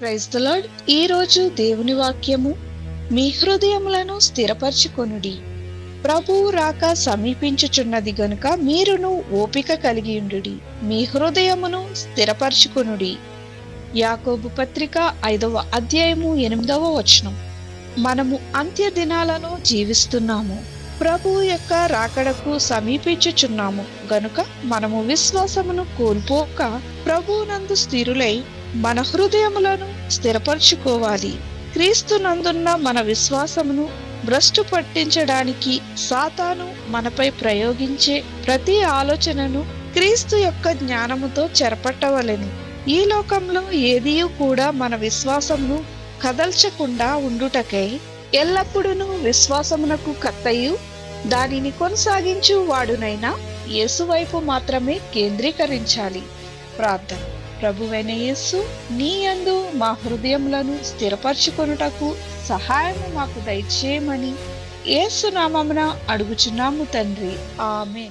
Praise ఈ రోజు దేవుని వాక్యము మీ హృదయములను స్థిరపరచుకొనుడి. ప్రభువు రాక సమీపించుచున్నది గనుక మీరును ఓపిక కలిగి ఉండుడి. మీ హృదయమును స్థిరపరచుకొనుడి. యాకోబు పత్రిక ఐదవ అధ్యాయము ఎనిమిదవ వచనం. మనము అంత్య దినాలను జీవిస్తున్నాము. ప్రభువు యొక్క రాకడకు సమీపించుచున్నాము. గనుక మనము విశ్వాసమును కోల్పోక ప్రభువునందు స్థిరులై మన హృదయములను స్థిరపరచుకోవాలి. క్రీస్తునందున్న మన విశ్వాసమును భ్రష్టు పట్టించడానికి సాతాను మనపై ప్రయోగించే ప్రతి ఆలోచనను క్రీస్తు యొక్క జ్ఞానముతో చెరపట్టవలెను. ఈ లోకంలో ఏదీ కూడా మన విశ్వాసమును కదల్చకుండా ఉండుటకై ఎల్లప్పుడూ విశ్వాసమునకు కత్తయు దానిని కొనసాగించు వాడునైనా యేసువైపు మాత్రమే కేంద్రీకరించాలి. ప్రార్థన. ప్రభువైన యేసు నీ యందు మా హృదయములను స్థిరపరచుకొనుటకు సహాయము మాకు దయచేయమని యేసునామమున అడుగుచున్నాము తండ్రి. ఆమె